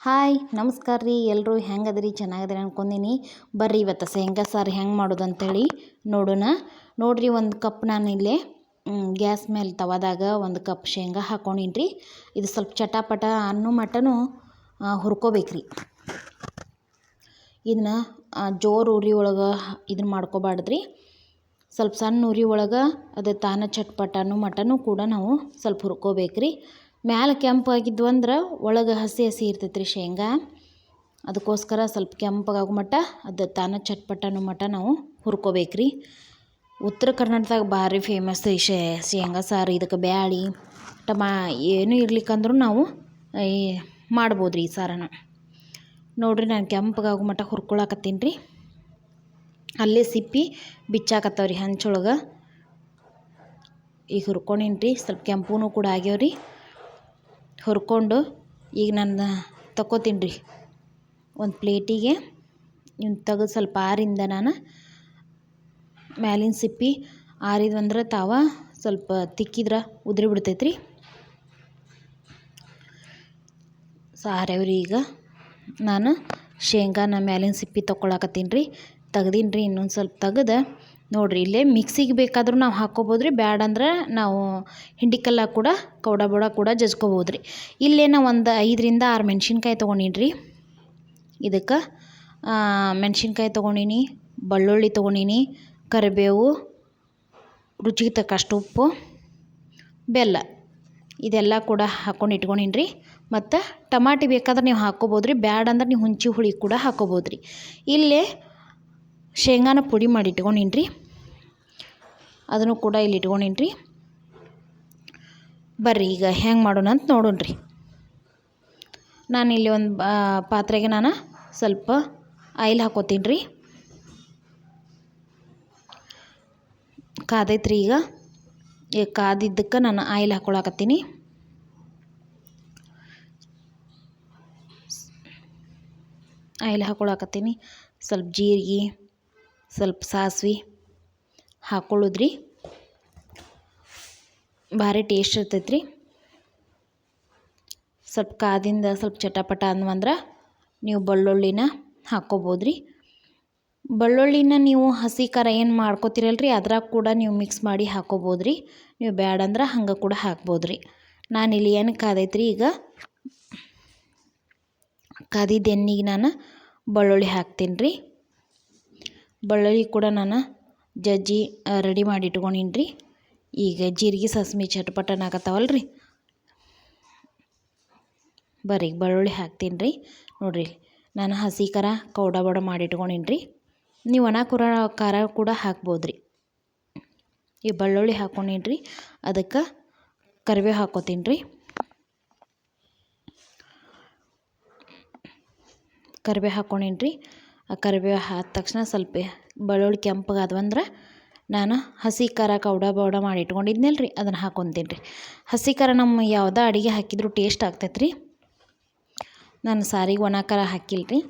Hi, ನಮಸ್ಕಾರ ರೀ. ಎಲ್ಲರೂ ಹೆಂಗದ್ರಿ? ಚೆನ್ನಾಗಿದ್ರಿ ಅನ್ಕೊಂಡೀನಿ. ಬರ್ರಿ ಇವತ್ತು ಶೇಂಗಾ ಸಾರು ಹೆಂಗೆ ಮಾಡೋದು ಅಂತೇಳಿ ನೋಡೋಣ. ನೋಡಿರಿ ಒಂದು ಕಪ್ ನಾನು ಇಲ್ಲೇ ಗ್ಯಾಸ್ ಮೇಲೆ ತವಾದಾಗ ಒಂದು ಕಪ್ ಶೇಂಗಾ ಹಾಕ್ಕೊಂಡಿನಿ ಇದು ಸ್ವಲ್ಪ ಚಟಾಪಟ ಅನ್ನೋ ಮಟನು ಹುರ್ಕೋಬೇಕ್ರಿ. ಇದನ್ನ ಜೋರು ಉರಿ ಒಳಗೆ ಇದನ್ನ ಮಾಡ್ಕೋಬಾರ್ದ್ರಿ. ಸ್ವಲ್ಪ ಸಣ್ಣ ಉರಿ ಒಳಗೆ ಅದು ತಾನ ಚಟ್ಪಟ ಅನ್ನೋ ಮಟನು ಕೂಡ ನಾವು ಸ್ವಲ್ಪ ಹುರ್ಕೋಬೇಕ್ರಿ. ಮ್ಯಾಲೆ ಕೆಂಪಾಗಿದ್ವು ಅಂದ್ರೆ ಒಳಗೆ ಹಸಿ ಹಸಿ ಇರ್ತೈತೆ ರೀ ಶೇಂಗಾ. ಅದಕ್ಕೋಸ್ಕರ ಸ್ವಲ್ಪ ಕೆಂಪಗಾಗೋ ಮಟ್ಟ, ಅದು ತಾನ ಚಟ್ಪಟನು ಮಟ ಮಟ್ಟ ನಾವು ಹುರ್ಕೋಬೇಕ್ರಿ. ಉತ್ತರ ಕರ್ನಾಟಕದಾಗ ಭಾರಿ ಫೇಮಸ್ ಈ ಶೇಂಗಾ ಸಾರು, ಇದಕ್ಕೆ ಬ್ಯಾಳಿ, ಟಮಾ, ಏನು ಇರ್ಲಿಕ್ಕಂದ್ರೂ ನಾವು ಈ ಮಾಡ್ಬೋದು ರೀ ಈ ಸಾರನ. ನೋಡಿರಿ ನಾನು ಕೆಂಪಗಾಗೋ ಮಟ್ಟ ಹುರ್ಕೊಳಕತ್ತೀನಿ ರೀ. ಅಲ್ಲೇ ಸಿಪ್ಪಿ ಬಿಚ್ಚಾಕತ್ತವ್ರಿ ಹಂಚೊಳಗೆ. ಈಗ ಹುರ್ಕೊಂಡಿನ್ರಿ ರೀ ಸ್ವಲ್ಪ ಕೆಂಪೂ ಕೂಡ ಆಗ್ಯಾವ ರೀ ಹುರ್ಕೊಂಡು ಈಗ ನಾನು ತಗೋತೀನಿ ರೀ. ಒಂದು ಪ್ಲೇಟಿಗೆ, ಇವ್ನ ತೆಗೆದು ಸ್ವಲ್ಪ ಆರಿಂದ ನಾನು ಮ್ಯಾಲಿನ ಸಿಪ್ಪಿ ಆರಿದ್ವಂದ್ರೆ ತಾವ ಸ್ವಲ್ಪ ತಿಕ್ಕಿದ್ರೆ ಉದುರಿ ಬಿಡ್ತೈತೆ ರೀ. ಸಾರ್ಯಾವ್ರಿ ಈಗ. ನಾನು ಶೇಂಗಾನ ಮ್ಯಾಲಿನ ಸಿಪ್ಪಿ ತೊಗೊಳಕತ್ತೀನಿ ರೀ. ತೆಗ್ದೀನಿ ರೀ ಇನ್ನೊಂದು ಸ್ವಲ್ಪ ತೆಗ್ದು. ನೋಡಿರಿ, ಇಲ್ಲೇ ಮಿಕ್ಸಿಗೆ ಬೇಕಾದರೂ ನಾವು ಹಾಕ್ಕೋಬೋದು ರೀ ಬ್ಯಾಡ ಅಂದ್ರೆ ನಾವು ಹಿಂಡಿಕಲ್ಲ ಕೂಡ, ಕೌಡ ಬಡ ಕೂಡ ಜಜ್ಕೋಬೋದು ರೀ ಇಲ್ಲೇ ನಾ ಒಂದು ಐದರಿಂದ ಆರು ಮೆಣಸಿನ್ಕಾಯಿ ತೊಗೊಂಡಿನಿ ಇದಕ್ಕೆ ಮೆಣಸಿನ್ಕಾಯಿ ತೊಗೊಂಡಿನಿ, ಬೆಳ್ಳುಳ್ಳಿ ತೊಗೊಂಡಿನಿ, ಕರಿಬೇವು, ರುಚಿಗೆ ತಕ್ಕಷ್ಟು ಉಪ್ಪು, ಬೆಲ್ಲ, ಇದೆಲ್ಲ ಕೂಡ ಹಾಕ್ಕೊಂಡು ಇಟ್ಕೊಂಡಿನಿ ರೀ ಮತ್ತು ಟಮಾಟಿ ಬೇಕಾದ್ರೆ ನೀವು ಹಾಕ್ಕೋಬೋದು ರೀ ಬ್ಯಾಡ ಅಂದ್ರೆ ನೀವು ಹುಂಚಿ ಹುಳಿ ಕೂಡ ಹಾಕ್ಕೋಬೋದು ರೀ ಇಲ್ಲೇ ಶೇಂಗಾನ ಪುಡಿ ಮಾಡಿ ಇಟ್ಕೊಂಡಿನ್ರಿ. ಅದನ್ನು ಕೂಡ ಇಲ್ಲಿ ಇಟ್ಕೊಂಡಿನ್ರಿ. ಬರ್ರಿ, ಈಗ ಹೆಂಗೆ ಮಾಡೋಣ ಅಂತ ನೋಡೋಣ ರೀ ಇಲ್ಲಿ ಒಂದು ಪಾತ್ರೆಗೆ ನಾನು ಸ್ವಲ್ಪ ಆಯಿಲ್ ಹಾಕೋತೀನಿ ರೀ ಕಾದೈತ್ರಿ ಈಗ. ಈಗ ಕಾದಿದ್ದಕ್ಕೆ ನಾನು ಆಯಿಲ್ ಹಾಕೊಳಕತ್ತೀನಿ. ಆಯಿಲ್ ಹಾಕೊಳಕತ್ತೀನಿ. ಸ್ವಲ್ಪ ಜೀರಿಗೆ ಸ್ವಲ್ಪ ಸಾಸ್ವೆ ಹಾಕ್ಕೊಳ್ಳೋದ್ರಿ ಭಾರಿ ಟೇಸ್ಟ್ ಇರ್ತೈತೆ ರೀ ಸ್ವಲ್ಪ ಕಾದಿಂದ ಸ್ವಲ್ಪ ಚಟಪಟ ಅಂದ್ವಂದ್ರೆ ನೀವು ಬೆಳ್ಳುಳ್ಳಿನ ಹಾಕ್ಕೋಬೋದು ರೀ ಬೆಳ್ಳುಳ್ಳಿನ ನೀವು ಹಸಿ ಖಾರ ಏನು ಮಾಡ್ಕೋತೀರಲ್ಲ ರೀ ಅದ್ರಾಗ ಕೂಡ ನೀವು ಮಿಕ್ಸ್ ಮಾಡಿ ಹಾಕ್ಕೋಬೋದು ರೀ ನೀವು ಬ್ಯಾಡಂದ್ರೆ ಹಂಗೆ ಕೂಡ ಹಾಕ್ಬೋದು ರೀ ನಾನಿಲ್ಲಿ ಏನು ಕಾದೈತ್ರಿ ಈಗ ಕಾದಿದ್ದೆಣ್ಣಿಗೆ ನಾನು ಬೆಳ್ಳುಳ್ಳಿ ಹಾಕ್ತೀನಿ ರೀ ಬೆಳ್ಳುಳ್ಳಿ ಕೂಡ ನಾನು ಜಜ್ಜಿ ರೆಡಿ ಮಾಡಿ ಇಟ್ಕೊಂಡೀನಿ ರೀ ಈಗ ಜೀರಿಗೆ, ಸಾಸ್ಮಿ ಚಟ್ಪಟನ ಆಗತ್ತವಲ್ಲ ರೀ ಬರ್ರಿ ಬೆಳ್ಳುಳ್ಳಿ ಹಾಕ್ತೀನಿ ರೀ ನೋಡಿರಿ, ನಾನು ಹಸಿ ಖಾರ, ಕೌಡ ಬಡ ಮಾಡಿ ಇಟ್ಕೊಂಡೀನಿ ರೀ ನೀವು ಒಣ ಕುರ ಖಾರ ಕೂಡ ಹಾಕ್ಬೋದು ರೀ ಈ ಬೆಳ್ಳುಳ್ಳಿ ಹಾಕ್ಕೊಂಡೀನಿ ರೀ ಅದಕ್ಕೆ ಕರಿಬೇವು ಹಾಕೋತೀನಿ ರೀ ಕರಿಬೇವು ಹಾಕ್ಕೊಂಡೀನಿ ರೀ ಆ ಕರಿಬೇವು ಹಾದ ತಕ್ಷಣ ಸ್ವಲ್ಪ ಬೆಳ್ಳುಳ್ಳಿ ಕೆಂಪಗಾದ್ವಂದ್ರೆ ನಾನು ಹಸಿ ಖಾರ ಕೌಡ ಬೌಡ ಮಾಡಿ ಇಟ್ಕೊಂಡಿದ್ನಲ್ಲ ರೀ ಅದನ್ನು ರೀ. ಹಸಿ ಖಾರ ನಮ್ಮ ಯಾವುದೇ ಅಡುಗೆ ಹಾಕಿದರೂ ಟೇಸ್ಟ್ ಆಗ್ತೈತೆ ರೀ ನಾನು ಸಾರಿಗೆ ಒಣ ಖಾರ ಹಾಕಿಲ್ಲ ರೀ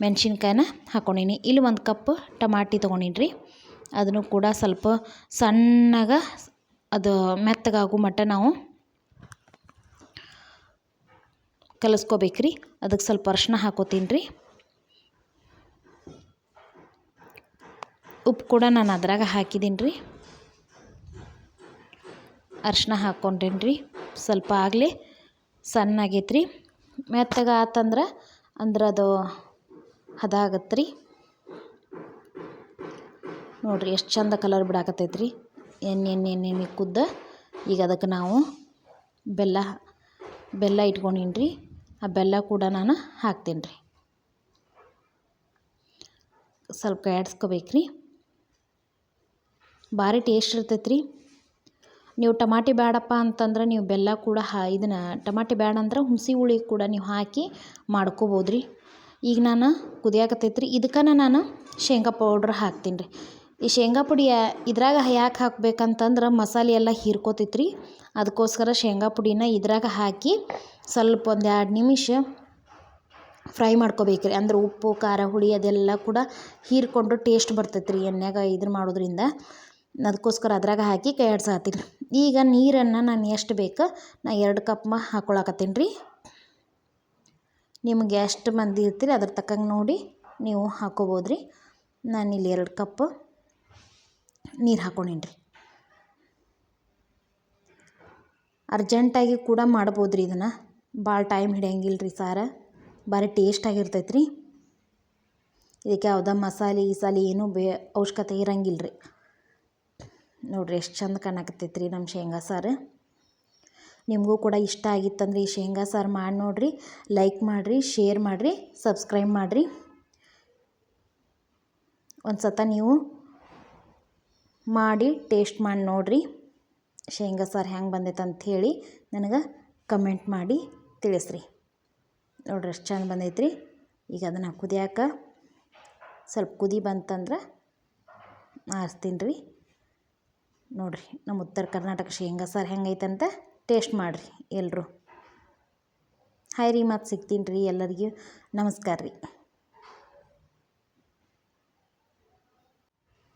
ಮೆಣಸಿನ್ಕಾಯಿನ ಹಾಕೊಂಡೀನಿ. ಇಲ್ಲಿ ಒಂದು ಕಪ್ ಟಮಾಟಿ ತೊಗೊಂಡೀನಿ ರೀ ಅದನ್ನು ಕೂಡ ಸ್ವಲ್ಪ ಸಣ್ಣಗೆ ಅದು ಮೆತ್ತಗಾಗೋ ಮಟ್ಟ ನಾವು ಕಲಿಸ್ಕೋಬೇಕ್ರಿ. ಅದಕ್ಕೆ ಸ್ವಲ್ಪ ಅರ್ಶಿನ ಹಾಕೋತೀನಿ ರೀ ಉಪ್ಪು ಕೂಡ ನಾನು ಅದ್ರಾಗ ಹಾಕಿದ್ದೀನಿ ರೀ. ಅರ್ಶಿನ ಹಾಕ್ಕೊಂಡೇನಿ ರೀ. ಸ್ವಲ್ಪ ಆಗಲಿ, ಸಣ್ಣ ಆಗೈತೆ ರೀ. ಮೆತ್ತಗೆ ಆತಂದ್ರೆ ಅಂದ್ರೆ ಅದು ಹದ ಆಗತ್ತೆ ರೀ. ನೋಡಿರಿ ಎಷ್ಟು ಚಂದ ಕಲರ್ ಬಿಡಾಕತ್ತೈತೆ ರೀ. ಎಣ್ಣೆ ಎಣ್ಣೆ ಕುದ್ದ ಈಗ ಅದಕ್ಕೆ ನಾವು ಬೆಲ್ಲ ಬೆಲ್ಲ ಇಟ್ಕೊಂಡೀನಿ ರೀ. ಆ ಬೆಲ್ಲ ಕೂಡ ನಾನು ಹಾಕ್ತೀನಿ ರೀ. ಸ್ವಲ್ಪ ರೀ ಭಾರಿ ಟೇಸ್ಟ್ ಇರ್ತೈತೆ ರೀ ನೀವು ಟಮಾಟಿ ಬೇಡಪ್ಪ ಅಂತಂದ್ರೆ ನೀವು ಬೆಲ್ಲ ಕೂಡ ಹಾ, ಇದನ್ನು ಟಮಾಟಿ ಬೇಡ ಅಂದ್ರೆ ಹುಣಸೆ ಹುಳಿ ಕೂಡ ನೀವು ಹಾಕಿ ಮಾಡ್ಕೋಬೋದು ರೀ ಈಗ ನಾನು ಕುದಿಯಾಕತ್ತೈತೆ ರೀ ಇದಕ್ಕೆ ನಾನು ಶೇಂಗಾ ಪೌಡ್ರ್ ಹಾಕ್ತೀನಿ ರೀ ಈ ಶೇಂಗಾ ಪುಡಿ ಇದ್ರಾಗ ಯಾಕೆ ಹಾಕ್ಬೇಕಂತಂದ್ರೆ ಮಸಾಲೆ ಎಲ್ಲ ಹೀರ್ಕೋತೈತೆ ಅದಕ್ಕೋಸ್ಕರ ಶೇಂಗಾ ಪುಡಿನ ಇದ್ರಾಗ ಹಾಕಿ ಸ್ವಲ್ಪ ಒಂದು ಎರಡು ನಿಮಿಷ ಫ್ರೈ ಮಾಡ್ಕೋಬೇಕು ರೀ ಅಂದ್ರೆ ಉಪ್ಪು, ಖಾರ, ಹುಳಿ ಅದೆಲ್ಲ ಕೂಡ ಹೀರ್ಕೊಂಡು ಟೇಸ್ಟ್ ಬರ್ತೈತೆ ರೀ ಎಣ್ಣೆಗ ಇದ್ರ ಮಾಡೋದ್ರಿಂದ. ಅದಕ್ಕೋಸ್ಕರ ಅದ್ರಾಗ ಹಾಕಿ ಕೈ ಆಡ್ಸಾಕತ್ತೀನಿ ಈಗ ನೀರನ್ನು ನಾನು ಎಷ್ಟು ಬೇಕು ನಾ ಎರಡು ಕಪ್ ಮ ಹಾಕ್ಕೊಳಕತ್ತೀನಿ ರೀ. ನಿಮ್ಗೆ ಎಷ್ಟು ಮಂದಿ ಇರ್ತೀರಿ ಅದ್ರ ತಕ್ಕಂಗೆ ನೋಡಿ ನೀವು ಹಾಕೋಬೋದು ರೀ. ನಾನು ಇಲ್ಲಿ ಎರಡು ಕಪ್ ನೀರು ಹಾಕ್ಕೊಂಡೀನಿ ರೀ. ಅರ್ಜೆಂಟಾಗಿ ಕೂಡ ಮಾಡ್ಬೋದು ರೀ ಇದನ್ನು. ಭಾಳ ಟೈಮ್ ಹಿಡಿಯಂಗಿಲ್ಲ ರೀ ಸಾರ. ಭಾರಿ ಟೇಸ್ಟಾಗಿರ್ತೈತೆ ರೀ. ಇದಕ್ಕೆ ಯಾವುದೇ ಮಸಾಲೆ, ಗಿಸಾಲೆ ಏನೂ ಬೇ ಅವಶ್ಯಕತೆ ಇರಂಗಿಲ್ಲ ರೀ. ನೋಡಿರಿ ಎಷ್ಟು ಚಂದ ಕಾಣಕತ್ತೈತ್ರಿ ನಮ್ಮ ಶೇಂಗಾ ಸಾರು. ನಿಮಗೂ ಕೂಡ ಇಷ್ಟ ಆಗಿತ್ತಂದ್ರೆ ಈ ಶೇಂಗಾ ಸಾರು ಮಾಡಿ ನೋಡಿರಿ ಲೈಕ್ ಮಾಡಿರಿ ಶೇರ್ ಮಾಡಿರಿ ಸಬ್ಸ್ಕ್ರೈಬ್ ಮಾಡಿರಿ. ಒಂದು ಸತ ನೀವು ಮಾಡಿ ಟೇಸ್ಟ್ ಮಾಡಿ ನೋಡಿರಿ, ಶೇಂಗಾ ಸಾರು ಹೆಂಗೆ ಬಂದೈತೆ ಅಂಥೇಳಿ ನನಗೆ ಕಮೆಂಟ್ ಮಾಡಿ ತಿಳಿಸ್ರಿ. ನೋಡ್ರಿ ಎಷ್ಟು ಚಂದ ಬಂದೈತ್ರಿ. ಈಗ ಅದನ್ನು ಕುದಿಯಾಕ ಸ್ವಲ್ಪ ಕುದಿ ಬಂತಂದ್ರೆ ಆರಿಸ್ತೀನಿ ರೀ. ನೋಡಿರಿ, ನಮ್ಮ ಉತ್ತರ ಕರ್ನಾಟಕ ಶೇಂಗಾ ಸಾರು ಅಂತ ಟೇಸ್ಟ್ ಮಾಡಿರಿ ಎಲ್ಲರೂ ಹಾಯ್ ರೀ, ಮತ್ತು ಸಿಗ್ತೀನಿ ರೀ ಎಲ್ಲರಿಗೂ. ನಮಸ್ಕಾರ ರೀ.